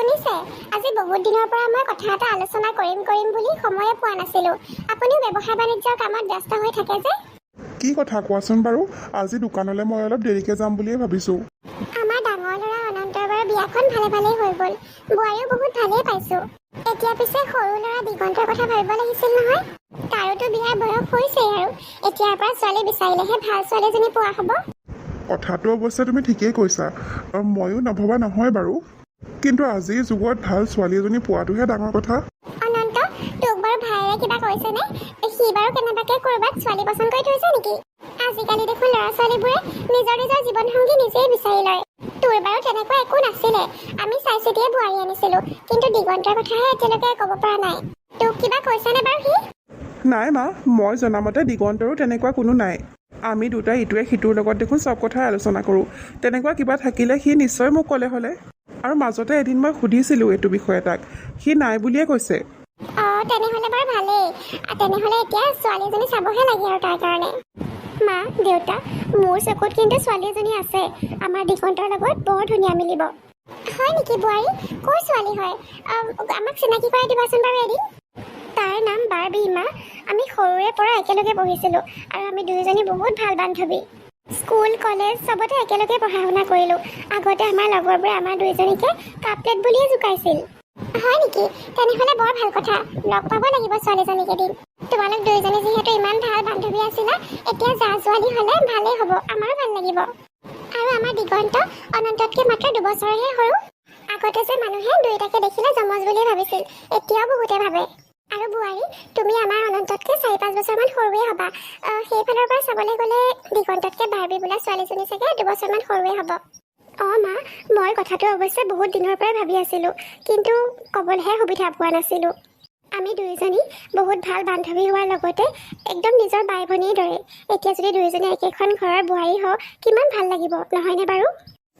শুনিছে আজি বহুত দিনৰ পৰা মই কথা এটা আলোচনা কৰিম কৰিম বুলি সময়ে পোৱা নাছিলো। আপুনিও ব্যৱসায় বাণিজ্যৰ কামত ব্যস্ত হৈ থাকে যে? কি কথা কোৱাচোন বাৰু? আজি দোকানলৈ মই অলপ দেৰিকৈ যাম বুলিয়ে ভাবিছোঁ। আমাৰ ডাঙৰ ল'ৰা অনন্তৰ বাৰু বিয়াখন ভালে ভালেই হৈ গ'ল। বোৱাৰীও বহুত ভালেই পাইছো। এতিয়া পিছে সৰু ল'ৰা দিগন্তৰ কথা ভাবিব লাগিছিল নহয়? তাৰোতো বিয়াৰ বয়স হৈছেই আৰু। এতিয়াৰ পৰা ছোৱালী বিচাৰিলেহে ভাল ছোৱালী এজনী পোৱা হ'ব। কথাটো অৱশ্যে তুমি ঠিকেই কৈছা। ময়ো নভবা নহয় বাৰু। কিন্তু আজিৰ যুগত ভাল ছোৱালী এজনী পোৱাটোহে ডাঙৰ কথা। অনন্ত তোক বাৰু ভাইৰে কিবা কৈছেনে সি বাৰু কেনেবাকে ক'ৰবাত ছোৱালী পচন্দ কৰি থৈছে নেকি? আজিকালি দেখোন ল'ৰা ছোৱালীবোৰে নিজৰ নিজৰ জীৱন সংগী নিজেই বিচাৰি লয়। তোৰ বাৰু তেনেকুৱা একো নাছিলে। আমি চাই চিতিয়ে বোৱাৰী আনিছিলো কিন্তু দিগন্তৰ কথাহে এতিয়ালৈকে ক'ব পৰা নাই। তোক কিবা কৈছেনে বাৰু সি? নাই মা মই জনামতে দিগন্তৰো তেনেকুৱা কোনো নাই। আমি দুটাই ইটোৱে সিটোৰ লগত দেখোন চব কথাই আলোচনা কৰোঁ। তেনেকুৱা কিবা থাকিলে সি নিশ্চয় মোক ক'লে হ'লে। আৰু মাজতে এদিন মই সুধিছিলোঁ এইটো বিষয়ে তাক। সি নাই বুলিয়ে কৈছে। অঁ তেনেহ'লে বাৰু ভালেই। তেনেহ'লে এতিয়া ছোৱালী এজনী চাবহে লাগে আৰু তাৰ কাৰণে। মা দেউতা মোৰ চকুত কিন্তু ছোৱালী এজনী আছে। আমাৰ দিগন্তৰ লগত বৰ ধুনীয়া মিলিব। হয় নেকি বোৱাৰী? ক'ৰ ছোৱালী হয়? আম, আমাক চিনাকি কৰাই দিবাচোন বাৰু এদিন। তাৰ নাম বাৰ্বী মা। আমি সৰুৰে পৰা একেলগে পঢ়িছিলোঁ আৰু আমি দুয়োজনী বহুত ভাল বান্ধৱী। স্কুল কলেজ চবতে একেলগে পঢ়া শুনা কৰিলোঁ। আগতে আমাৰ লগৰবোৰে আমাৰ দুয়োজনীকে কাপলেট বুলিয়ে জোকাইছিল। হয় নেকি? তেনেহ'লে বৰ ভাল কথা। লগ পাব লাগিব ছোৱালীজনীক এদিন তোমালোক দুয়োজনী যিহেতু ইমান ভাল বান্ধৱী আছিলা এতিয়া যা ছোৱালী হ'লে ভালেই হ'ব আমাৰো ভাল লাগিব। আৰু আমাৰ দিগন্ত অনন্ততকৈ মাত্ৰ দুবছৰহে সৰু। আগতে যে মানুহে দুয়োটাকে দেখিলে যমজ বুলিয়ে ভাবিছিল এতিয়াও বহুতে ভাবে। আৰু বোৱাৰী তুমি আমাৰ অনন্ততকৈ চাৰি পাঁচ বছৰমান সৰুৱে হ'বা। সেইফালৰ পৰা চাবলৈ গ'লে দিগন্ততকৈ বাৰ্বী বোলা ছোৱালীজনী চাগে দুবছৰমান সৰুৱে হ'ব। অঁ মা মই কথাটো অৱশ্যে বহুত দিনৰ পৰাই ভাবি আছিলোঁ কিন্তু ক'বলৈহে সুবিধা পোৱা নাছিলোঁ। আমি দুয়োজনী বহুত ভাল বান্ধৱী হোৱাৰ লগতে একদম নিজৰ বাই ভনীৰ দৰে। এতিয়া যদি দুয়োজনী একেখন ঘৰৰ বোৱাৰী হওঁ কিমান ভাল লাগিব নহয়নে বাৰু?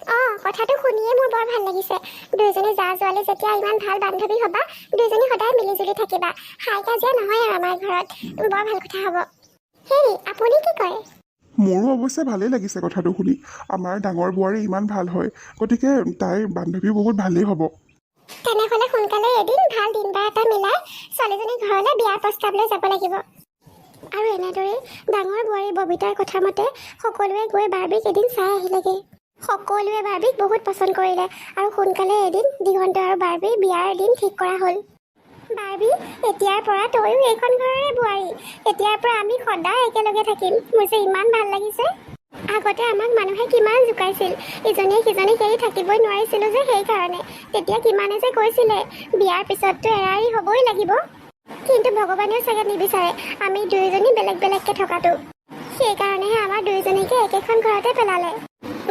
অঁ কথাটো শুনিয়ে মোৰ বৰ ভাল লাগিছে। দুয়োজনী জা জোৱালী যেতিয়া ইমান ভাল বান্ধৱী হ'বা দুয়োজনী সদায় মিলিজুলি থাকিবা। হাই কাজিয়া নহয় আৰু আমাৰ ঘৰত। বৰ ভাল কথা হ'ব। হেৰি আপুনি কি কয়? মোৰো অৱশ্যে ভালেই লাগিছে কথাটো শুনি। আমাৰ ডাঙৰ বোৱাৰী ইমান ভাল হয়। গতিকে তাইৰ বান্ধৱী বহুত ভালেই হ'ব। তেনেহ'লে সোনকালে এদিন ভাল দিন বাৰ এটা মিলাই ছোৱালীজনীৰ ঘৰলৈ বিয়াৰ প্ৰস্তাৱ লৈ যাব লাগিব। আৰু এনেদৰেই ডাঙৰ বোৱাৰী ববিতাৰ কথা মতে সকলোৱে গৈ বাৰ্বিক এদিন চাই আহিলেগৈ। সকলোৱে বাৰ্বিক বহুত পচন্দ কৰিলে আৰু সোনকালে এদিন দিগন্ত আৰু বাৰ্বিৰ বিয়াৰ দিন ঠিক কৰা হ'ল। বাৰ্বি এতিয়াৰ পৰা তয়ো এইখন ঘৰৰে বোৱাৰী। এতিয়াৰ পৰা আমি সদায় একেলগে থাকিম। মোৰ যে ইমান ভাল লাগিছে। আগতে আমাক মানুহে কিমান জোকাইছিল। ইজনীয়ে সিজনীক এৰি থাকিবই নোৱাৰিছিলোঁ যে সেইকাৰণে। তেতিয়া কিমানে যে কৈছিলে বিয়াৰ পিছততো এৰা এৰি হ'বই লাগিব কিন্তু ভগৱানেও চাগে নিবিচাৰে আমি দুয়োজনী বেলেগ বেলেগকৈ থকাটো সেইকাৰণেহে আমাৰ দুয়োজনীকে একেখন ঘৰতে পেলালে।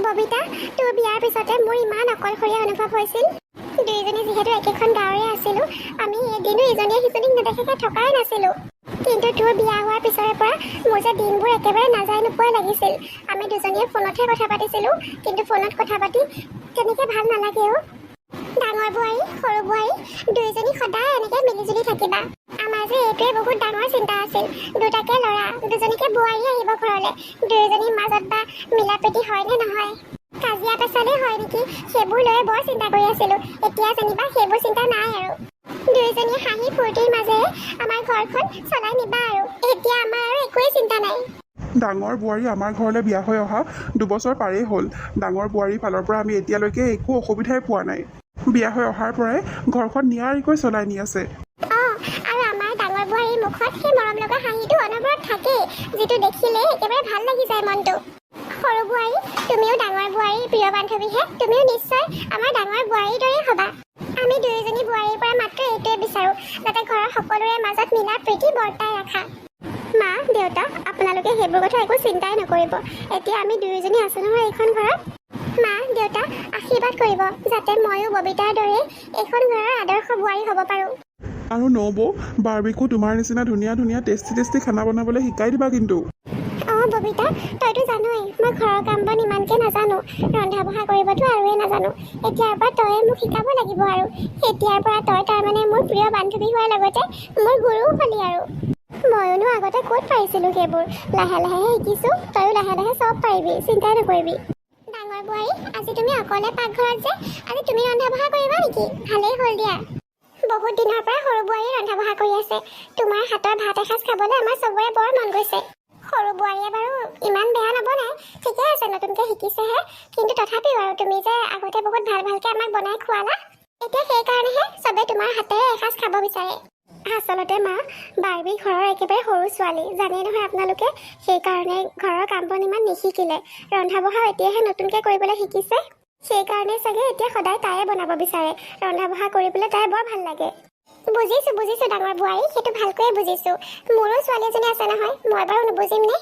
ববিতা তোৰ বিয়াৰ পিছতে মোৰ ইমান অকলশৰীয়া অনুভৱ হৈছিল। দুয়োজনী যিহেতু একেখন গাঁৱৰে আছিলোঁ আমি এদিনো ইজনীয়ে সিজনীক নেদেখাকৈ থকাই নাছিলোঁ। কিন্তু তোৰ বিয়া হোৱাৰ পিছৰে পৰা মোৰ যে দিনবোৰ একেবাৰে নাযায় নোপোৱাই লাগিছিল। আমি দুজনীয়ে ফোনতহে কথা পাতিছিলোঁ কিন্তু ফোনত কথা পাতি তেনেকৈ ভাল নালাগে অ' ডাঙৰ বোৱাৰী সৰু বোৱাৰী দুয়োজনী সদায় এনেকৈ মিলিজুলি থাকিবা। যে এইটোৱে বহুত ডাঙৰ চিন্তা আছিল। দুটাকে ল'ৰা দুজনীকে বোৱাৰী আহিব ঘৰলৈ। দুয়োজনীৰ মাজত বা মিলা প্ৰীতি হয় নে নহয়? কাজিয়া পেচালেই হয় নেকি? সেইবোৰ লৈ বৰ চিন্তা কৰি আছিলোঁ। এতিয়া যেনিবা সেইবোৰ চিন্তা নাই আৰু। দুয়োজনীয়ে হাঁহি ফূৰ্তিৰ মাজেৰে আমাৰ ঘৰখন চলাই নিবা আৰু। এতিয়া আমাৰ আৰু একোৱেই চিন্তা নাই। ডাঙৰ বোৱাৰী আমাৰ ঘৰলৈ বিয়া হৈ অহা দুবছৰ পাৰেই হ'ল। ডাঙৰ বোৱাৰীৰ ফালৰ পৰা আমি এতিয়ালৈকে একো অসুবিধাই পোৱা নাই। বিয়া হৈ অহাৰ পৰাই ঘৰখন নিয়াৰিকৈ চলাই নি আছে অঁ আৰু আমাৰ ডাঙৰ বোৱাৰীৰ মুখত সেই মৰম লগা হাঁহিটো অনবৰত থাকেই যিটো দেখিলে একেবাৰে ভাল লাগি যায় মনটো। সৰু বোৱাৰী তুমিও ডাঙৰ বোৱাৰীৰ প্ৰিয় বান্ধৱীহে তুমিও নিশ্চয় আমাৰ ডাঙৰ বোৱাৰীৰ দৰেই হ'বা। আমি দুয়োজনী বোৱাৰীৰ পৰা মাত্ৰ এইটোৱে বিচাৰোঁ যাতে ঘৰৰ সকলোৰে মাজত মিলা প্ৰীতি বৰ্তাই ৰাখা। মা দেউতা আপোনালোকে সেইবোৰ কথা একো চিন্তাই নকৰিব। এতিয়া আমি দুয়োজনী আছোঁ নহয় এইখন ঘৰত। মা দেউতা আশীৰ্বাদ কৰিব যাতে ময়ো ববিতাৰ দৰে এইখন ঘৰৰ আদৰ্শ বোৱাৰী হ'ব পাৰোঁ। আৰু নবৌ বাৰ্বিকো তোমাৰ নিচিনা ধুনীয়া ধুনীয়া টেষ্টি টেষ্টি খানা বনাবলৈ শিকাই দিবা কিন্তু। ববিতা তইতো জানই মই ঘৰৰ কাম বন ইমানকৈ নাজানো। ৰন্ধা বঢ়া কৰিবতো আৰুৱে নাজানো। এতিয়াৰ পৰা তয়ে মোক শিকাব লাগিব আৰু। এতিয়াৰ পৰা তই তাৰমানে মোৰ প্ৰিয় বান্ধৱী হোৱাৰ লগতে মোৰ গুৰুও হলি আৰু। ময়োনো আগতে ক'ত পাৰিছিলোঁ সেইবোৰ? লাহে লাহেহে শিকিছোঁ তয়ো লাহে লাহে চব পাৰিবি চিন্তাই নকৰিবি। ডাঙৰ বোৱাৰী আজি তুমি অকলে পাকঘৰত যে আজি তুমি ৰন্ধা বঢ়া কৰিবা নেকি? ভালেই হ'ল দিয়া। বহুত দিনৰ পৰা সৰু বোৱাৰীয়ে ৰন্ধা বঢ়া কৰি আছে। তোমাৰ হাতৰ ভাত এসাঁজ খাবলৈ আমাৰ চবৰে বৰ মন গৈছে। সৰু বোৱাৰীয়ে বাৰু ইমান বেয়া নবনায় ঠিকে আছে নতুনকৈ শিকিছেহে। কিন্তু তথাপিও আৰু তুমি যে আগতে বহুত ভাল ভালকৈ আমাক বনাই খোৱালা এতিয়া সেইকাৰণেহে চবে তোমাৰ হাতেৰে এসাঁজ খাব বিচাৰে। আচলতে মা বাৰ্বী ঘৰৰ একেবাৰে সৰু ছোৱালী জানেই নহয় আপোনালোকে সেইকাৰণে ঘৰৰ কাম বন ইমান নিশিকিলে। ৰন্ধা বঢ়া এতিয়াহে নতুনকৈ কৰিবলৈ শিকিছে। সেইকাৰণে চাগে এতিয়া সদায় তাইয়ে বনাব বিচাৰে। ৰন্ধা বঢ়া কৰিবলৈ তাই বৰ ভাল লাগে। বুজিছো বুজিছো ডাঙৰ বোৱাৰী সেইটো ভালকৈয়ে বুজিছো। মোৰো ছোৱালী এজনী আছে নহয় মই বাৰু নুবুজিম নে?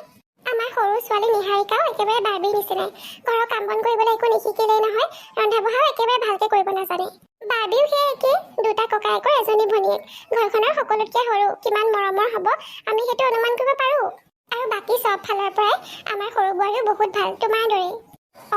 আমাৰ সৰু ছোৱালী নিহাৰিকাও একেবাৰে বাৰ্বীৰ নিচিনাই। ঘৰৰ কাম বন কৰিবলৈ একো নিশিকিলেই নহয় ৰন্ধা বঢ়াও একেবাৰে ভালকৈ কৰিব নাজানে। বাৰ্বীও সেই একেই দুটা ককায়েকৰ এজনী ভনীয়েক। ঘৰখনৰ সকলোতকৈ সৰু কিমান মৰমৰ হ'ব আমি সেইটো অনুমান কৰিব পাৰোঁ। আৰু বাকী চব ফালৰ পৰাই আমাৰ সৰু বোৱাৰীও বহুত ভাল তোমাৰ দৰেই।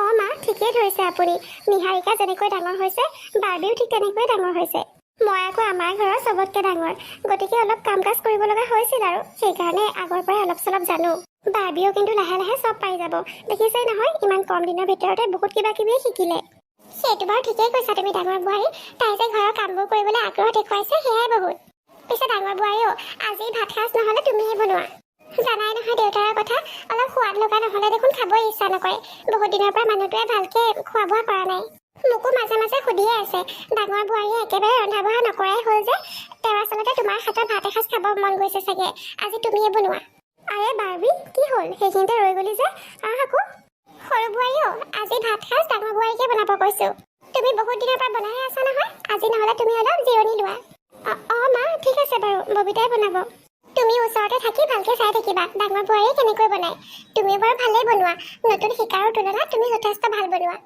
অঁ মা ঠিকেই ধৰিছে আপুনি। নিহাৰিকা যেনেকৈ ডাঙৰ হৈছে বাৰ্বীও ঠিক তেনেকৈয়ে ডাঙৰ হৈছে। মই আকৌ আমাৰ ঘৰৰ চবতকৈ ডাঙৰ। গতিকে অলপ কাম কাজ কৰিব লগা হৈছিল আৰু। সেইকাৰণে আগৰ পৰাই অলপ চলপ জানো। বাৰ্বীও কিন্তু লাহে লাহে চব পাই যাব। দেখিছেই নহয় ইমান কম দিনৰ ভিতৰতে বহুত কিবা কিবি শিকিলে। সেইটো বাৰু ঠিকেই কৈছা তুমি ডাঙৰ বোৱাৰী। তাই যে ঘৰৰ কামবোৰ কৰিবলৈ আগ্ৰহ দেখুৱাইছে সেয়াই বহুত। পিছে ডাঙৰ বোৱাৰীও আজি ভাত সাজ নহ'লে তুমিহে বনোৱা। জানাই নহয় দেউতাৰ কথা। অলপ সোৱাদ লগা নহ'লে দেখোন খাবই ইচ্ছা নকৰে। বহুত দিনৰ পৰা মানুহটোৱে ভালকৈ খোৱা বোৱা কৰা নাই। মোকো মাজে মাজে সুধিয়ে আছে। ডাঙৰ বোৱাৰীয়ে একেবাৰে ৰন্ধা বঢ়া নকৰাই হ'ল যে তেওঁ আচলতে তোমাৰ হাতৰ ভাত এসাঁজ খাব মন গৈছে চাগে। আজি তুমিয়ে বনোৱা। আৰে বাৰ্বী কি হ'ল? সেইখিনিতে ৰৈ গ'লি যে। আহ আকৌ। সৰু বোৱাৰীও আজি ভাত সাজ ডাঙৰ বোৱাৰীকে বনাব কৈছোঁ। তুমি বহুত দিনৰ পৰা বনাইহে আছা নহয়। আজি নহ'লে তুমি অলপ জিৰণি লোৱা। অঁ মা ঠিক আছে বাৰু। ববিতাই বনাব। তুমি ওচৰতে থাকি ভালকৈ চাই থাকিবা। ডাঙৰ বোৱাৰীয়ে কেনেকৈ বনায়? তুমিও বাৰু ভালেই বনোৱা। নতুন শিকাৰৰ তুলনাত তুমি যথেষ্ট ভাল বনোৱা।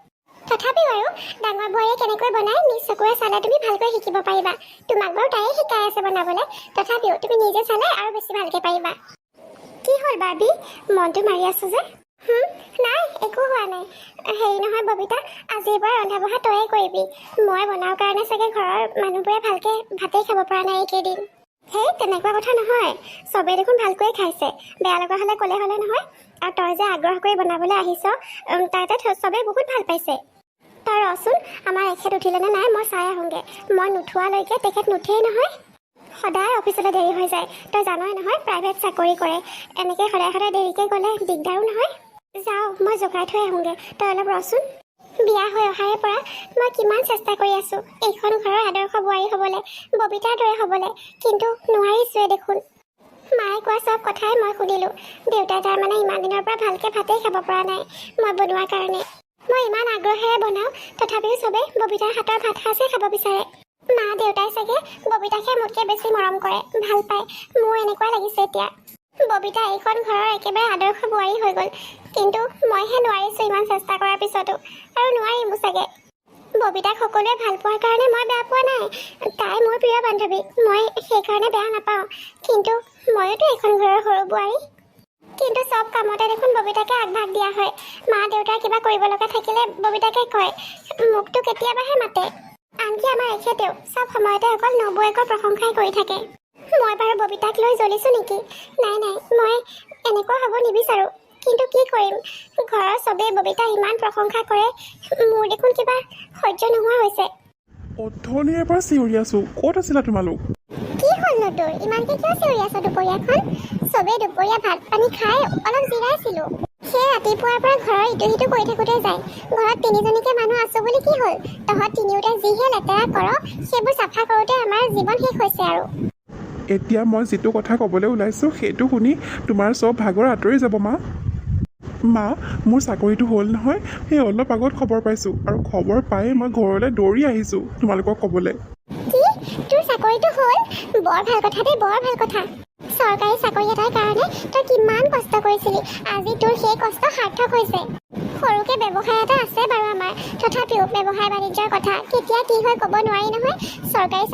তথাপিও আৰু ডাঙৰ বোৱাৰীয়ে কেনেকৈ বনায় নিজ চকুৰে চালে তুমি ভালকৈ শিকিব পাৰিবা। তোমাক বাৰু তাইয়ে শিকাই আছে বনাবলৈ। তথাপিও তুমি নিজে চালে আৰু বেছি ভালকৈ পাৰিবা। কি হ'ল বাৰ্বী? মনটো মাৰি আছো যে। নাই একো হোৱা নাই। হেৰি নহয় ববিতা আজিৰ পৰা ৰন্ধা বঢ়া তয়ে কৰিবি। মই বনাওঁ কাৰণে চাগে ঘৰৰ মানুহবোৰে ভালকৈ ভাতেই খাব পৰা নাই এইকেইদিন। সেই তেনেকুৱা কথা নহয়। চবে দেখোন ভালকৈয়ে খাইছে। বেয়া লগা হ'লে ক'লে হ'লে নহয়। আৰু তই যে আগ্ৰহ কৰি বনাবলৈ আহিছ তাতে চবেই বহুত ভাল পাইছে। তই ৰচোন আমাৰ এখেত উঠিলেনে নাই মই চাই আহোঁগৈ। মই নুঠোৱালৈকে তেখেত নুঠেই নহয়। সদায় অফিচলৈ দেৰি হৈ যায়। তই জানই নহয় প্ৰাইভেট চাকৰি কৰে। এনেকৈ সদায় সদায় দেৰিকৈ গ'লে দিগদাৰো নহয়। যাওঁ মই জগাই থৈ আহোঁগৈ। তই অলপ ৰচোন। বিয়া হৈ অহাৰে পৰা মই কিমান চেষ্টা কৰি আছোঁ। এইখন ঘৰৰ আদৰ্শ বোৱাৰী হ'বলৈ ববিতাৰ দৰে হ'বলৈ। কিন্তু নোৱাৰিছোৱে দেখোন। মায়ে কোৱা চব কথাই মই শুনিলোঁ দেউতাই তাৰমানে ইমান দিনৰ পৰা ভালকৈ ভাতেই খাব পৰা নাই মই বনোৱাৰ কাৰণে। মই ইমান আগ্ৰহেৰে বনাওঁ তথাপিও চবেই ববিতাৰ হাতৰ ভাত সাঁজহে খাব বিচাৰে। মা দেউতাই চাগে ববিতাকহে মোতকৈ বেছি মৰম কৰে ভাল পায়। মোৰ এনেকুৱা লাগিছে এতিয়া। ববিতা এইখন ঘৰৰ একেবাৰে আদৰ্শ বোৱাৰী হৈ গ'ল। কিন্তু মইহে নোৱাৰিছোঁ ইমান চেষ্টা কৰাৰ পিছতো। আৰু নোৱাৰিমো চাগে। ববিতাক সকলোৱে ভাল পোৱাৰ কাৰণে মই বেয়া পোৱা নাই। তাই মোৰ প্ৰিয় বান্ধৱী। মই সেইকাৰণে বেয়া নাপাওঁ। কিন্তু ময়োতো এইখন ঘৰৰ সৰু বোৱাৰী। কিন্তু চব কামতে দেখোন ববিতাকে আগভাগ দিয়া হয়। মা দেউতাৰ কিবা কৰিব লগা থাকিলে ববিতাকে কয় মোকতো কেতিয়াবাহে মাতে। আনকি আমাৰ এখেতেও চব সময়তে অকল নবৌৱেকৰ প্ৰশংসাই কৰি থাকে। মই বাৰু ববিতাক লৈ জ্বলিছোঁ নেকি? নাই নাই মই এনেকুৱা হ'ব নিবিচাৰোঁ। কিন্তু কি কৰিম? ঘৰৰ চবেই ববিতাক ইমান প্ৰশংসা কৰে মোৰ দেখোন কিবা সহ্য নোহোৱা হৈছে। অথনিৰে পৰা চিঞৰি আছোঁ। ক'ত আছিলা তোমালোক? কি হ'লনো তোৰ? ইমানকে কিয় চিঞৰি আছ দুপৰীয়াখন চবেই দুপৰীয়া ভাত পানী খাই অলপ জিৰাইছিলোঁ। সেই ৰাতিপুৱাৰ পৰা ঘৰৰ ইটো সিটো কৰি থাকোঁতে যায়। ঘৰত তিনিজনীকে মানুহ আছোঁ বুলি কি হ'ল? তহঁত তিনিওটা যিহে লেতেৰা কৰ সেইবোৰ চাফা কৰোঁতে আমাৰ জীৱন শেষ হৈছে আৰু। এতিয়া মই যিটো কথা ক'বলৈ ওলাইছোঁ সেইটো শুনি তোমাৰ চব ভাগৰ আঁতৰি যাব মা। মা মোৰ চাকৰিটো হ'ল নহয় সেই অলপ আগত খবৰ পাইছোঁ আৰু খবৰ পাই মই ঘৰলৈ দৌৰি আহিছোঁ তোমালোকক ক'বলৈ। চৰকাৰী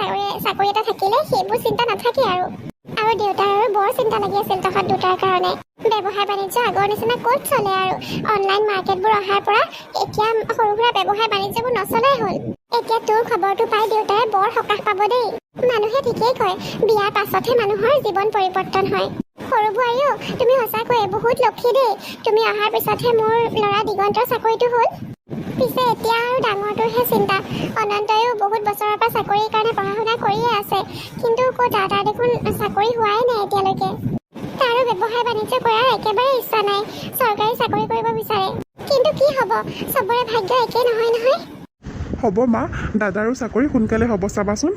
চাকৰি এটা থাকিলে সেইবোৰ চিন্তা নাথাকে আৰু। আৰু দেউতাৰ আৰু বৰ চিন্তা লাগি আছিল তহঁত দুটাৰ কাৰণে। ব্যৱসায় বাণিজ্য আগৰ নিচিনা ক'ত চলে আৰু? অনলাইন মাৰ্কেটবোৰ অহাৰ পৰা এতিয়া সৰু সুৰা ব্যৱসায় বাণিজ্যবোৰ নচলাই হ'ল। এতিয়া তোৰ খবৰটো পাই দেউতাই বৰ সকাহ পাব দেই। মানুহে ঠিকেই কয় বিয়াৰ পাছতহে মানুহৰ জীৱন পৰিৱৰ্তন হয়। সৰু বোৱাৰীও তুমি সঁচাকৈয়ে বহুত লক্ষী দেই। তুমি অহাৰ পিছতহে মোৰ ল'ৰা দিগন্তৰ চাকৰিটো হ'ল। পিছে এতিয়া আৰু ডাঙৰটোৰহে চিন্তা। অনন্তয়ো বহুত বছৰৰ পৰা চাকৰিৰ কাৰণে পঢ়া শুনা কৰিয়ে আছে। কিন্তু ক'ত দাদাৰ দেখোন চাকৰি হোৱাই নাই এতিয়ালৈকে। তাৰো ব্যৱসায় বাণিজ্য কৰাৰ একেবাৰে ইচ্ছা নাই চৰকাৰী চাকৰি কৰিব বিচাৰে। কিন্তু কি হ'ব চবৰে ভাগ্য একে নহয় নহয়? হ'ব মা দাদাৰো চাকৰি সোনকালে হ'ব চাবাচোন।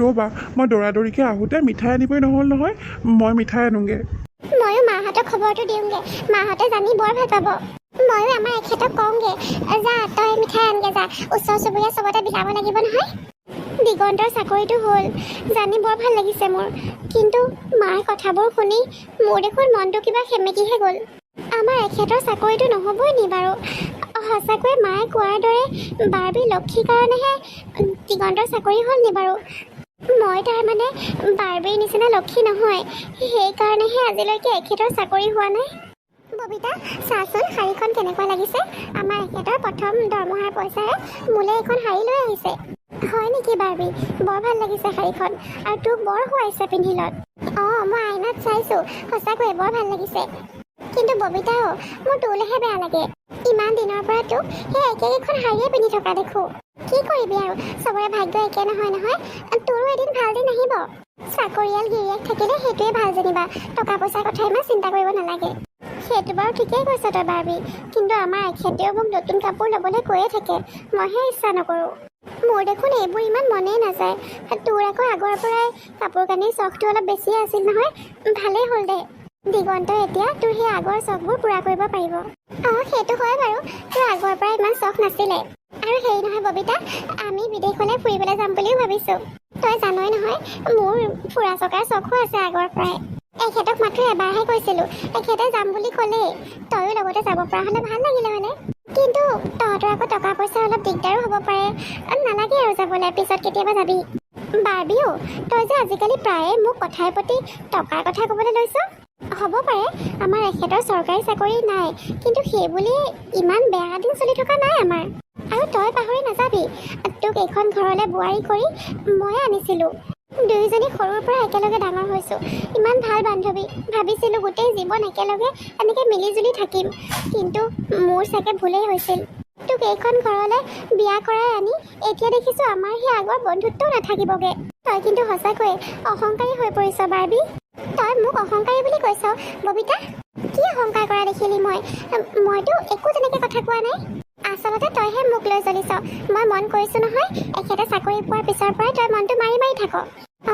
ৰ'বা মই দৌৰা দৌৰিকৈ আহোঁতে মিঠাই আনিবই নহ'ল নহয় মই মিঠাই আনোগৈ। ময়ো মাহঁতক খবৰটো দিওঁগে মাহঁতে জানি বৰ ভাল পাব। ময়ো আমাৰ এখেতক কওঁগে যা তই মিঠাই আনগে যা ওচৰ চুবুৰীয়া চবতে বিলাব লাগিব নহয়? দিগন্তৰ চাকৰিটো হ'ল। জানি বৰ ভাল লাগিছে মোৰ। কিন্তু মাৰ কথাবোৰ শুনি মোৰ দেখোন মনটো কিবা সেমেকিহে গ'ল। আমাৰ এখেতৰ চাকৰিটো নহ'বই নি বাৰু? সঁচাকৈ মায়ে কোৱাৰ দৰে বাৰ্বী লক্ষীৰ কাৰণেহে দিগন্তৰ চাকৰি হ'ল নি বাৰু? মই তাৰমানে বাৰ্বীৰ নিচিনা লক্ষী নহয়। সেইকাৰণেহে আজিলৈকে এখেতৰ চাকৰি হোৱা নাই। ববিতা চাচোন শাড়ীখন কেনেকুৱা লাগিছে? আমাৰ এখেতৰ প্ৰথম দৰমহাৰ পইচাৰে মোলে এখন শাড়ী লৈ আহিছে। হয় নেকি বাৰ্বী? বৰ ভাল লাগিছে শাড়ীখন। আৰু তোক বৰ শুৱাইছে পিন্ধিলত। অঁ মই আইনাত চাইছোঁ। সঁচাকৈ বৰ ভাল লাগিছে। কিন্তু ববিতা অ' মোৰ তোলেহে বেয়া লাগে। ইমান দিনৰ পৰা তোক সেই একেকেইখন শাড়ীয়ে পিন্ধি থকা দেখোঁ। কি কৰিবি আৰু? চবৰে ভাগ্য একে নহয় নহয়। তোৰো এদিন ভাল দিন আহিব। চাকৰিয়াল গিৰিয়েক থাকিলে সেইটোৱে ভাল যেনিবা। টকা পইচাৰ কথা ইমান চিন্তা কৰিব নালাগে। সেইটো বাৰু ঠিকেই কৈছ তই বাৰ্বী। কিন্তু আমাৰ এখেতেও মোক নতুন কাপোৰ ল'বলৈ কৈয়ে থাকে। মইহে ইচ্ছা নকৰোঁ। মোৰ দেখোন এইবোৰ ইমান মনেই নাযায়। তোৰ আকৌ আগৰ পৰাই কাপোৰ কানিৰ চখটো অলপ বেছিয়ে আছিল নহয়। ভালেই হ'ল দে। দিগন্তই এতিয়া তোৰ সেই আগৰ চখবোৰ পূৰা কৰিব পাৰিব। অঁ সেইটো হয় বাৰু। তোৰ আগৰ পৰা ইমান চখ নাছিলে। আৰু হেৰি নহয় ববিতা আমি বিদেশলৈ ফুৰিবলৈ যাম বুলিও ভাবিছোঁ। তই জানই নহয় মোৰ ফুৰা চকাৰ চখো আছে আগৰ পৰাই। এখেতক মাত্ৰ এবাৰহে কৈছিলোঁ। এখেতে যাম বুলি ক'লেই। তয়ো লগতে যাব পৰা হ'লে ভাল লাগিলে হ'লে কিন্তু তহঁতৰ আকৌ টকা পইচাৰ অলপ দিগদাৰো হ'ব পাৰে। নালাগে আৰু যাবলৈ পিছত কেতিয়াবা যাবি। বাৰ্বিও তই যে আজিকালি প্ৰায়ে মোক কথাই প্ৰতি টকাৰ কথা ক'বলৈ লৈছ? হ'ব পাৰে আমাৰ এখেতৰ চৰকাৰী চাকৰি নাই কিন্তু সেইবুলি ইমান বেয়া দিন চলি থকা নাই আমাৰ। আৰু তই পাহৰি নাযাবি তোক এইখন ঘৰলৈ বোৱাৰী কৰি ময়ে আনিছিলোঁ। দুয়োজনী সৰুৰ পৰা একেলগে ডাঙৰ হৈছোঁ। ইমান ভাল বান্ধৱী। ভাবিছিলোঁ গোটেই জীৱন একেলগে এনেকৈ মিলিজুলি থাকিম। কিন্তু মোৰ চাগে ভুলেই হৈছিল। তোক এইখন ঘৰলৈ বিয়া কৰাই আনি এতিয়া দেখিছোঁ আমাৰ সেই আগৰ বন্ধুত্বও নাথাকিবগৈ। তই কিন্তু সঁচাকৈয়ে অহংকাৰী হৈ পৰিছ বাৰ্বী। তই মোক অহংকাৰী বুলি কৈছ ববিতা। কি অহংকাৰ কৰা দেখিলি মই? মইতো একো তেনেকৈ কথা কোৱা নাই। আচলতে তইহে মোক লৈ চলিছ মই মন কৰিছোঁ নহয় এখেতে চাকৰি পোৱাৰ পিছৰ পৰাই তই মনটো মাৰি মাৰি থাক।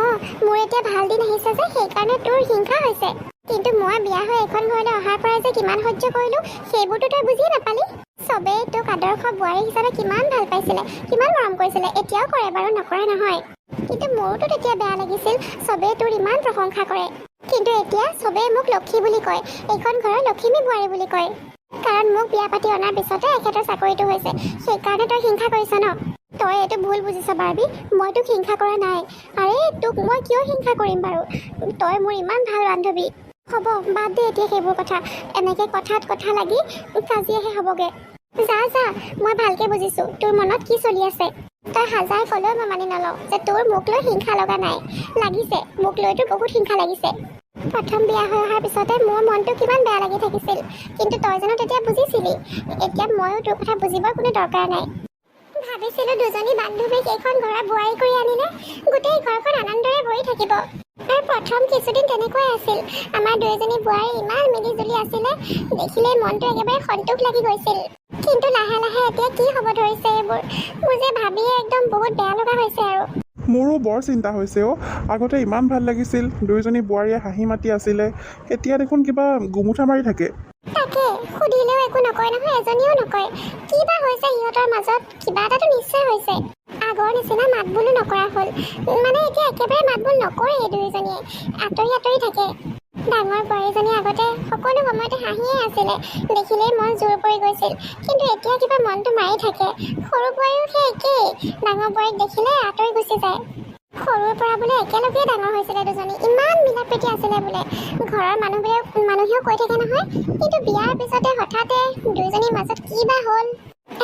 অঁ মোৰ এতিয়া ভাল দিন আহিছে যে সেইকাৰণে তোৰ হিংসা হৈছে। কিন্তু মই বিয়া হৈ এখন ঘৰলৈ অহাৰ পৰা যে কিমান সহ্য কৰিলোঁ সেইবোৰতো তই বুজিয়ে নাপালি। চবেই তোক আদৰ্শ বোৱাৰী হিচাপে কিমান ভাল পাইছিলে কিমান মৰম কৰিছিলে এতিয়াও কৰে বাৰু নকৰা নহয়। কিন্তু মোৰোতো তেতিয়া বেয়া লাগিছিল চবেই তোৰ ইমান প্ৰশংসা কৰে। কিন্তু এতিয়া চবেই মোক লক্ষী বুলি কয় এইখন ঘৰৰ লখিমী বোৱাৰী বুলি কয়। কাৰণ মোক বিয়া পাতি অনাৰ পিছতে এখেতৰ চাকৰিটো হৈছে। সেইকাৰণে তই হিংসা কৰিছ ন? তই এইটো ভুল বুজিছ বাৰ্বী। মই তোক হিংসা কৰা নাই। আৰে তোক মই কিয় হিংসা কৰিম বাৰু? তই মোৰ ইমান ভাল বান্ধৱী। হ'ব বাদ দে এতিয়া সেইবোৰ কথা। এনেকৈ কথাত কথা লাগি কাজিয়াহে হ'বগৈ। যা যা মই ভালকৈ বুজিছোঁ। তোৰ মনত কি চলি আছে? তই হাজাৰ ক'লেও মই মানি নলওঁ যে তোৰ মোক লৈ হিংসা লগা নাই। লাগিছে মোক লৈতো বহুত হিংসা লাগিছে। প্ৰথম বিয়া হৈ অহাৰ পিছতে মোৰ মনটো কিমান বেয়া লাগি থাকিছিল। কিন্তু তই জানো তেতিয়া বুজিছিলি। এতিয়া ময়ো তোৰ কথা বুজিবৰ কোনো দৰকাৰ নাই। ভাবিছিলোঁ দুজনী বান্ধৱীক এইখন ঘৰৰ বোৱাৰী কৰি আনিলে গোটেই ঘৰখন আনন্দৰে ভৰি থাকিব। আৰু প্ৰথম কিছুদিন তেনেকুৱাই আছিল। আমাৰ দুয়োজনী বোৱাৰী ইমান মিলি জুলি আছিলে দেখিলেই মনটো একেবাৰে সন্তোষ লাগি গৈছিল। কিন্তু লাহে লাহে এতিয়া কি হ'ব ধৰিছে এইবোৰ? মোৰ যে ভাবিয়ে একদম বহুত বেয়া লগা হৈছে আৰু। মোৰো বৰ চিন্তা হৈছে অ' আগতে ইমান ভালো লাগিছিল দুয়োজনী বোৱাৰীয়ে হাঁহি মাতি আছিলে। এতিয়া দেখোন কিবা গুমুঠা মাৰি থাকে। তাকে, সুধিলেও একো নকয় নহয়, এজনীও নকয়। কি বা হৈছে সিহঁতৰ মাজত? কিবা এটাতো নিশ্চয় হৈছে। আগৰ নিচিনা মাত বোলো নকৰা হ'ল। মানে এতিয়া একেবাৰে মাত বোল নকৰে এই দুয়োজনীয়ে আঁতৰি আঁতৰি থাকে। ডাঙৰ বোৱাৰীজনী আগতে সকলো সময়তে হাঁহিয়ে আছিলে দেখিলেই মন জোৰ পৰি গৈছিল। কিন্তু এতিয়া কিবা মনটো মাৰি থাকে। সৰু বোৱাৰীও সেই একেই। ডাঙৰ বোৱাৰীক দেখিলে আঁতৰি গুচি যায়। সৰুৰ পৰা বোলে একেলগেই ডাঙৰ হৈছিলে দুজনী। ইমান মিলা প্ৰীতি আছিলে বোলে। ঘৰৰ মানুহবোৰে মানুহেও কৈ থাকে নহয় কিন্তু বিয়াৰ পিছতে হঠাতে দুইজনীৰ মাজত কি বা হ'ল?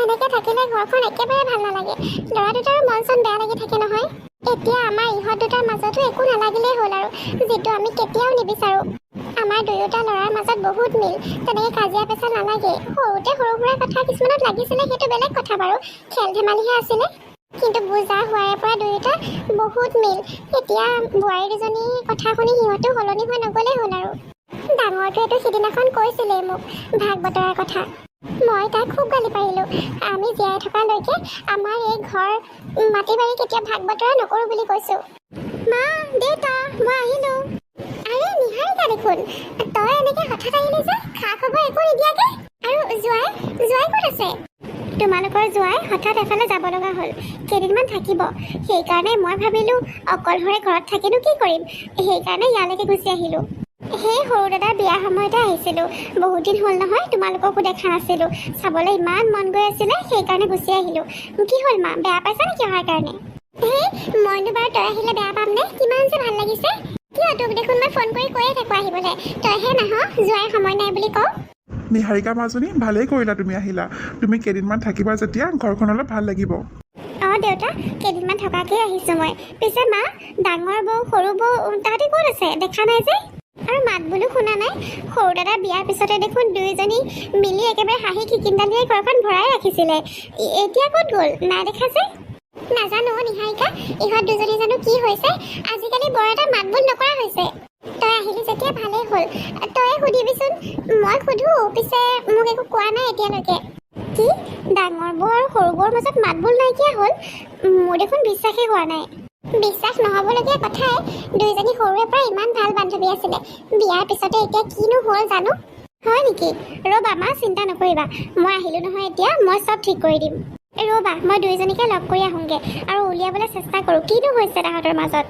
এনেকে থাকিলে ঘৰখন একেবাৰে ভাল নালাগে। ল'ৰা দুটাৰো মন চন বেয়া লাগি থাকে নহয়। এতিয়া আমাৰ ইহঁত দুটাৰ মাজতো একো নালাগিলেই হ'ল আৰু যিটো আমি কেতিয়াও নিবিচাৰোঁ। আমাৰ দুয়োটা ল'ৰাৰ মাজত বহুত মিল তেনেকৈ কাজিয়া পেচাল নালাগে সৰুতে সৰু সুৰা কথা কিছুমানত লাগিছিলে সেইটো বেলেগ কথা বাৰু। খেল ধেমালিহে আছিলে। কিন্তু বুজা হোৱাৰে পৰা দুয়োটা বহুত মিল। এতিয়া বোৱাৰী দুজনীৰ কথা শুনি সিহঁতো সলনি হৈ নগ'লেই হ'ল আৰু। ডাঙৰটোৱেতো সিদিনাখন কৈছিলেই মোক ভাগ বতৰাৰ কথা। মই তাক খুব গালি পাৰিলোঁ। আমি জীয়াই থকালৈকে আমাৰ এই ঘৰ মাটি বাৰী কেতিয়া ভাগ বতৰা নকৰোঁ বুলি কৈছোঁ। মা দেউতা মই আহিলোঁ। আৰে নিহাৰিকা দেখোন তই এনেকৈ হঠাৎ আহিলি যে খা খবৰ একো নিদিয়াকে। আৰু জোৱাই জোৱাই ক'ত আছে? তোমালোকৰ জোৱাই হঠাৎ এফালে যাব লগা হ'ল। কেইদিনমান থাকিব। সেইকাৰণে মই ভাবিলোঁ অকলশৰে ঘৰত থাকিনো কি কৰিম? সেইকাৰণে ইয়ালৈকে গুচি আহিলোঁ। সেই সৰু দাদাৰ বিয়াৰ সময়তে আহিছিলোঁ। বহুত দিন হ'ল নহয় তোমালোককো দেখা নাছিলোঁ। চাবলৈ ইমান মন গৈ আছিলে সেইকাৰণে গুচি আহিলোঁ। কি হ'ল মা বেয়া পাইছা নেকি অহাৰ কাৰণে? হেই মইনো বাৰু তই আহিলে বেয়া পাম নে কিমান যে ভাল লাগিছে। কিয় তোক দেখোন মই ফোন কৰি কৈয়ে থাকোঁ আহিবলৈ? তইহে নাহ যোৱাই সময় নাই বুলি কওঁ। নিহাৰিকা মাজনী ভালেই কৰিলা তুমি আহিলা। তুমি কেইদিনমান থাকিবা যেতিয়া ঘৰখন অলপ ভাল লাগিব। অঁ দেউতা কেইদিনমান থকাকেই আহিছোঁ মই। পিছে মা ডাঙৰ বৌ সৰু বৌ তাহাঁতি ক'ত আছে? দেখা নাই যে? আৰু মাত বোলো শুনা নাই? সৰু দাদাৰ বিয়াৰ পিছতে দেখোন দুয়োজনী মিলি একেবাৰে হাঁহি খিকিন্দালিয়ে ঘৰখন ভৰাই ৰাখিছিলে। এতিয়া ক'ত গ'ল? নাই দেখা যে? নাজানো নিহাৰিকা ইহঁত দুজনী জানো কি হৈছে? আজিকালি বৰ এটা মাত বোল নকৰা হৈছে। তই আহিলি যেতিয়া ভালেই হ'ল। তয়ে সুধিবিচোন মই সুধো পিছে মোক একো কোৱা নাই এতিয়ালৈকে? কি? ডাঙৰ বৌ আৰু সৰু বৌৰ মাজত মাতবোল নাইকিয়া হ'ল? মোৰ দেখোন বিশ্বাসেই হোৱা নাই। বিশ্বাস নহ'বলগীয়া কথাই দুইজনী সৰুৰে পৰা ইমান ভাল বান্ধৱী আছিলে। বিয়াৰ পিছতে এতিয়া কিনো হ'ল জানো? হয় নেকি? ৰ'বা মা চিন্তা নকৰিবা। মই আহিলোঁ নহয় এতিয়া মই চব ঠিক কৰি দিম। ৰ'বা মই দুইজনীকে লগ কৰি আহোঁগৈ আৰু উলিয়াবলৈ চেষ্টা কৰোঁ। কিনো হৈছে তাহাঁতৰ মাজত?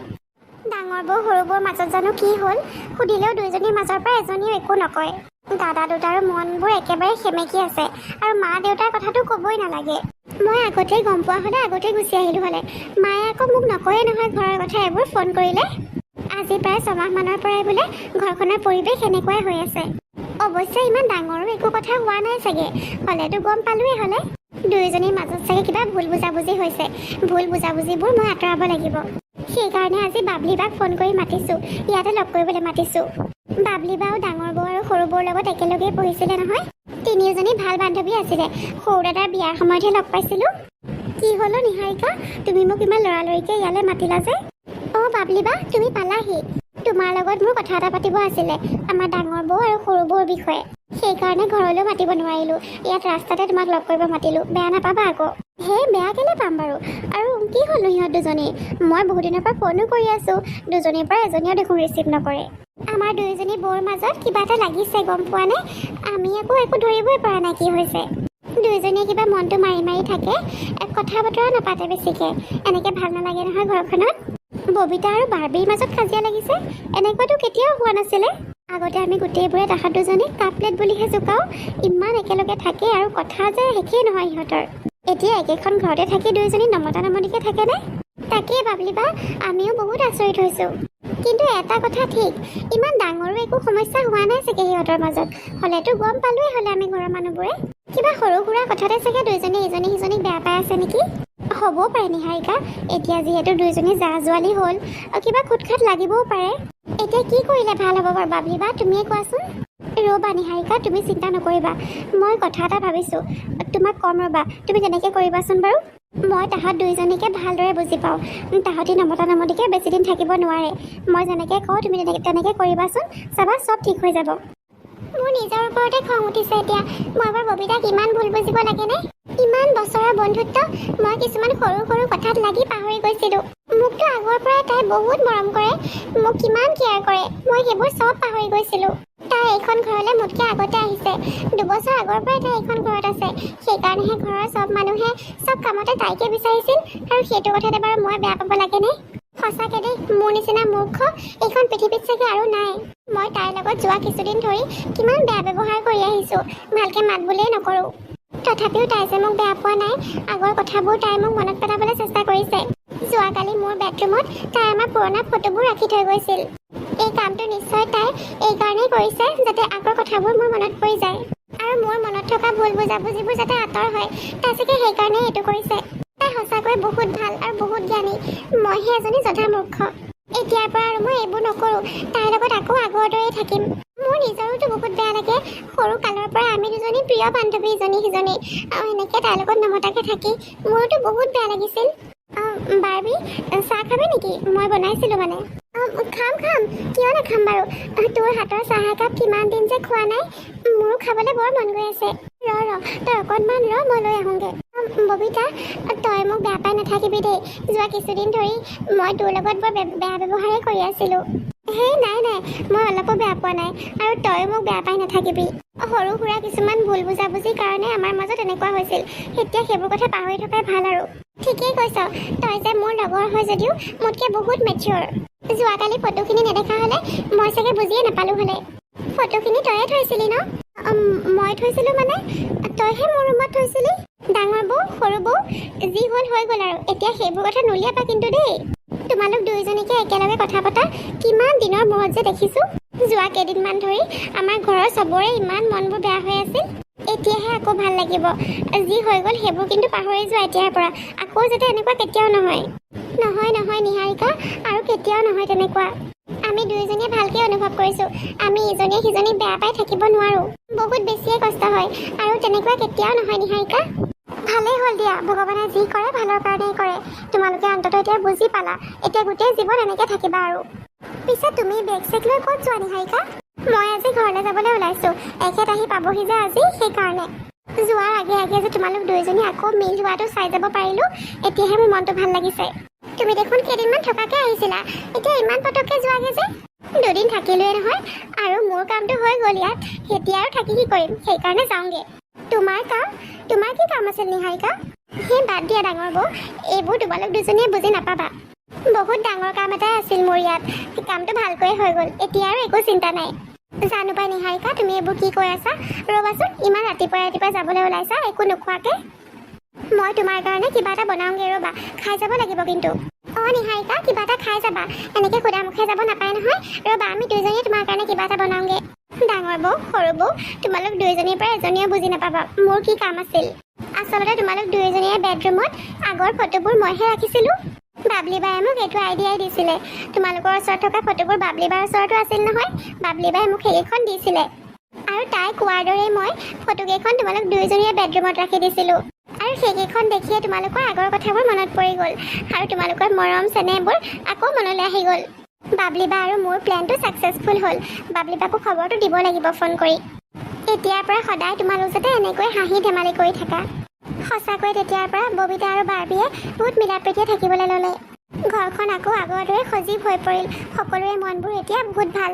ডাঙৰ বৌ সৰু বৌৰ মাজত জানো কি হ'ল? সুধিলেও দুইজনীৰ মাজৰ পৰা এজনীও একো নকয়। দাদা দুটাৰো মনবোৰ একেবাৰে সেমেকি আছে আৰু মা দেউতাৰ কথাটো ক'বই নালাগে। মই আগতেই গম পোৱা হ'লে আগতেই গুচি আহিলোঁ হ'লে। মায়ে আকৌ মোক নকয়ে নহয় ঘৰৰ কথা এইবোৰ ফোন কৰিলে। আজি প্ৰায় ছমাহমানৰ পৰাই বোলে ঘৰখনৰ পৰিৱেশ এনেকুৱাই হৈ আছে। অৱশ্যে ইমান ডাঙৰো একো কথা হোৱা নাই চাগে। হ'লেতো গম পালোৱেই হ'লে। দুয়োজনীৰ মাজত চাগে কিবা ভুল বুজাবুজি হৈছে। ভুল বুজাবুজিবোৰ মই আঁতৰাব লাগিব। সেইকাৰণে আজি বাবলি বাক ফোন কৰি মাতিছোঁ। ইয়াতে লগ কৰিবলৈ মাতিছোঁ। বাবলি বাও ডাঙৰ বৌ আৰু সৰু বৌৰ লগত একেলগেই পঢ়িছিলে নহয়। তিনিওজনী ভাল বান্ধৱী আছিলে। সৰু দাদাৰ বিয়াৰ সময়তহে লগ পাইছিলোঁ। কি হ'লো নিহাৰিকা? তুমি মোক ইমান লৰালৰিকৈ ইয়ালৈ মাতিলা যে। অঁ বাবলি বা তুমি পালাহি। তোমাৰ লগত মোৰ কথা এটা পাতিব আছিলে। আমাৰ ডাঙৰ বৌ আৰু সৰু বৌৰ বিষয়ে। সেইকাৰণে ঘৰলৈ মাতিব নোৱাৰিলোঁ। ইয়াত ৰাস্তাতে তোমাক লগ কৰিব মাতিলোঁ। বেয়া নাপাবা আকৌ। হে বেয়া কেলে পাম বাৰু? আৰু কি হ'লো সিহঁত দুজনী? মই বহুত দিনৰ পৰা ফোনো কৰি আছোঁ। দুজনীৰ পৰা এজনীও দেখোন ৰিচিভ নকৰে। আমাৰ দুয়োজনী বৌৰ মাজত কিবা এটা লাগিছে গম পোৱা নে? আমি আকৌ একো ধৰিবই পৰা নাই কি হৈছে। দুয়োজনীয়ে কিবা মনটো মাৰি মাৰি থাকে। কথা বতৰা নাপাতে বেছিকে। এনেকে ভাল নালাগে নহয় ঘৰখনত। ববিতা আৰু বাৰ্বিৰ মাজত কাজিয়া লাগিছে। এনেকুৱাতো কেতিয়াও হোৱা নাছিলে। আগতে আমি গোটেইবোৰে তাহাঁত দুজনীক কাপ প্লেট বুলিহে জোকাওঁ ইমান একেলগে থাকে আৰু কথা যে শেষেই নহয় সিহঁতৰ এতিয়া একেখন ঘৰতে থাকি দুয়োজনী নমতা নমতিকে থাকেনে তাকেই বাবলি বা আমিও বহুত আচৰিত হৈছোঁ। কিন্তু এটা কথা ঠিক ইমান ডাঙৰো একো সমস্যা হোৱা নাই চাগে সিহঁতৰ মাজত। হ'লেতো গম পালোৱেই হ'লে আমি ঘৰৰ মানুহবোৰে। কিবা সৰু সুৰা কথাতে চাগে দুইজনী ইজনী সিজনীক বেয়া পাই আছে নেকি? হ'বও পাৰে নিহাৰিকা এতিয়া যিহেতু দুইজনী জা জোৱালি হ'ল কিবা খুটখাট লাগিবও পাৰে। এতিয়া কি কৰিলে ভাল হ'ব বাৰু বাবলি বা? তুমিয়ে কোৱাচোন। ৰ'বা নিহাৰিকা তুমি চিন্তা নকৰিবা। মই কথা এটা ভাবিছোঁ। তোমাক ক'ম ৰ'বা। তুমি তেনেকৈ কৰিবাচোন বাৰু? মই তাহাঁত দুইজনীকে ভালদৰে বুজি পাওঁ। তাহাঁতি নমতা নমতিকে বেছি দিন থাকিব নোৱাৰে। মই যেনেকৈ কওঁ তুমি তেনেকৈ কৰিবাচোন। চাবা চব ঠিক হৈ যাব। মোৰ নিজৰ ওপৰতে খং উঠিছে এতিয়া। মই এবাৰ ববিতাক ইমান ভুল বুজিব লাগেনে? ইমান বছৰৰ বন্ধুত্ব মই কিছুমান সৰু সৰু কথাত লাগি পাহৰি গৈছিলোঁ। মোকতো আগৰ পৰাই তাই বহুত মৰম কৰে মোক কিমান কেয়াৰ কৰে মই সেইবোৰ চব পাহৰি গৈছিলোঁ। তাই এইখন ঘৰলৈ মোতকৈ আগতে আহিছে। দুবছৰ আগৰ পৰাই তাই এইখন ঘৰত আছে। সেইকাৰণেহে ঘৰৰ চব মানুহে চব কামতে তাইকে বিচাৰিছিল আৰু সেইটো কথাতে বাৰু মই বেয়া পাব লাগেনে? সঁচাকে দেই মোৰ নিচিনা মূৰ্খ এইখন পৃথিৱীত চাগে আৰু নাই। মই তাইৰ লগত যোৱা কিছুদিন ধৰি কিমান বেয়া ব্যৱহাৰ কৰি আহিছোঁ ভালকৈ মাত বোলেই নকৰোঁ। তথাপিও তাই যে মোক বেয়া পোৱা নাই আগৰ কথাবোৰ তাই মোক মনত পেলাবলৈ চেষ্টা কৰিছে। যোৱাকালি মোৰ বেডৰুমত তাই আমাৰ পুৰণা ফটোবোৰ ৰাখি থৈ গৈছিল। এই কামটো নিশ্চয় তাই এইকাৰণেই কৰিছে যাতে আগৰ কথাবোৰ মোৰ মনত পৰি যায়। আৰু মোৰ মনত থকা ভুল বুজাবুজিবোৰ যাতে আঁতৰ হয় তাই চাগে সেইকাৰণেই এইটো কৰিছে। তাই সঁচাকৈ বহুত ভাল আৰু বহুত জ্ঞানী। মইহে এজনী যথা মূৰ্খ। এতিয়াৰ পৰা আৰু মই এইবোৰ নকৰোঁ। তাইৰ লগত আকৌ আগৰ দৰেই থাকিম। মোৰ নিজৰোতো বহুত বেয়া লাগে। সৰু কালৰ পৰা আমি দুজনী প্ৰিয় বান্ধৱী ইজনী সিজনী। আৰু এনেকৈ তাইৰ লগত নমতাকৈ থাকি মোৰতো বহুত বেয়া লাগিছিল। বাৰ্বি চাহ খাবি নেকি? মই বনাইছিলোঁ মানে। খাম খাম। কিয় নাখাম বাৰু? তোৰ হাতৰ চাহ একাপ কিমান দিন যে খোৱা নাই মোৰো খাবলৈ বৰ মন গৈ আছে। ৰ ৰ তই অকণমান ৰ মই লৈ আহোঁগৈ। আহ, ববিতা তই মোক বেয়া পাই নাথাকিবি দেই। যোৱা কিছুদিন ধৰি মই তোৰ লগত বৰ বেয়া ব্যৱহাৰেই কৰি আছিলোঁ। হেই নাই নাই মই অলপো বেয়া পোৱা নাই আৰু তই মোক বেয়া পাই নাথাকিবি। সৰু সুৰা কিছুমান ভুল বুজাবুজিৰ কাৰণে আমাৰ মাজত এনেকুৱা হৈছিল। এতিয়া সেইবোৰ কথা পাহৰি থকাই ভাল আৰু। ঠিকেই কৈছ তই যে মোৰ লগৰ হয় যদিও মোতকৈ বহুত মেচিয়ৰ যোৱাকালি ফটোখিনি নেদেখা হ'লে মই চাগে বুজিয়ে নাপালোঁ হ'লে। ফটোখিনি তয়ে থৈছিলি ন? মই থৈছিলোঁ মানে? তইহে মোৰ ৰুমত থৈছিলি? ডাঙৰ বৌ সৰু বৌ যি হ'ল হৈ গ'ল আৰু। এতিয়া সেইবোৰ কথা নুলিয়াবা কিন্তু দেই। তোমালোক দুয়োজনীকে একেলগে কথা পতা কিমান দিনৰ মূৰত যে দেখিছোঁ। যোৱা কেইদিনমান ধৰি আমাৰ ঘৰৰ চবৰে ইমান মনবোৰ বেয়া হৈ আছিল। এতিয়াহে আকৌ ভাল লাগিব। যি হৈ গ'ল সেইবোৰ কিন্তু পাহৰি যোৱা এতিয়াৰ পৰা। আকৌ যাতে এনেকুৱা কেতিয়াও নহয়। নহয় নহয় নিহাৰিকা আৰু কেতিয়াও নহয় তেনেকুৱা। আমি দুয়োজনীয়ে ভালকে অনুভৱ কৰিছোঁ। আমি ইজনীয়ে সিজনীক বেয়া পাই থাকিব নোৱাৰোঁ। বহুত বেছিয়ে কষ্ট হয়। আৰু তেনেকুৱা কেতিয়াও নহয় নিহাৰিকা। ভালেই হ'ল দিয়া। ভগৱানে যি কৰে ভালৰ কাৰণেই কৰে। তোমালোকে অন্ততঃ এতিয়া বুজি পালা। এতিয়া গোটেই জীৱন এনেকে থাকিবা আৰু। পিছে তুমি বেগ চেগ লৈ ক'ত যোৱা নিহাৰিকা? মই আজি ঘৰলৈ যাবলৈ ওলাইছোঁ। এখেত আহি পাবহি যে আজি সেইকাৰণে। যোৱাৰ আগে আগে যে তোমালোক দুয়োজনী আকৌ মিল হোৱাটো চাই যাব পাৰিলোঁ এতিয়াহে মোৰ মনটো ভাল লাগিছে। তুমি দেখোন কেইদিনমান থকাকে আহিছিলা। এতিয়া ইমান পটককে যোৱাগে যে। দুদিন থাকিলোৱে নহয়। আৰু মোৰ কামটো হৈ গ'ল ইয়াত এতিয়া আৰু থাকি কি কৰিম? সেইকাৰণে যাওঁগে। তোমাৰ কাম? তোমাৰ কি কাম আছিল নিহাৰিকা? সেই বাদ দিয়া ডাঙৰ বৌ এইবোৰ তোমালোক দুজনীয়ে বুজি নাপাবা। বহুত ডাঙৰ কাম এটাই আছিল মোৰ ইয়াত। কামটো ভালকৈ হৈ গ'ল এতিয়া আৰু একো চিন্তা নাই। জানো পাই নিহাৰিকা তুমি এইবোৰ কি কৈ আছা? ৰ'বাচোন ইমান ৰাতিপুৱাই ৰাতিপুৱাই যাবলৈ ওলাইছা একো নোখোৱাকে? মই তোমাৰ কাৰণে কিবা এটা বনাওঁগৈ ৰ'বা খাই যাব লাগিব কিন্তু। অঁ নিহাৰিকা কিবা এটা খাই যাবা। এনেকৈ সুদা মুখে যাব নাপায় নহয়। ৰ'বা আমি দুইজনীয়ে তোমাৰ কাৰণে কিবা এটা বনাওঁগৈ। ডাঙৰ বৌ সৰু বৌ তোমালোক দুয়োজনীৰ পৰা এজনীয়ে বুজি নাপাবা। মোৰ কি কাম আছিল? আচলতে তোমালোক দুয়োজনীয়ে বেডৰুমত আগৰ ফটোবোৰ মইহে ৰাখিছিলোঁ। বাবলি বায়ে মোক এইটো আইডিয়াই দিছিলে। তোমালোকৰ ওচৰত থকা ফটোবোৰ বাবলি বাৰ ওচৰতো আছিল নহয়। বাবলি বায়ে মোক সেইকেইখন দিছিলে। আৰু তাই কোৱাৰ দৰেই মই ফটোকেইখন তোমালোক দুয়োজনীয়ে বেডৰুমত ৰাখি দিছিলোঁ। সেইকেইখন দেখিয়ে তোমালোকৰ আগৰ কথাবোৰ মনত পৰি গ'ল আৰু তোমালোকৰ মৰম চেনেহবোৰ আকৌ মনলৈ আহি গ'ল। বাবলি বা আৰু মোৰ প্লেনটো ছাকচেছফুল হ'ল। বাবলি বাকো খবৰটো দিব লাগিব ফোন কৰি। এতিয়াৰ পৰা সদায় তোমালোক যাতে এনেকৈ হাঁহি ধেমালি কৰি থাকা। সঁচাকৈ তেতিয়াৰ পৰা ববিতা আৰু বাৰ্বিয়ে বহুত মিলা প্ৰীতিয়ে থাকিবলৈ ল'লে। ঘৰখন আকৌ আগৰ দৰে সজীৱ হৈ পৰিল। সকলোৰে মনবোৰ এতিয়া বহুত ভাল।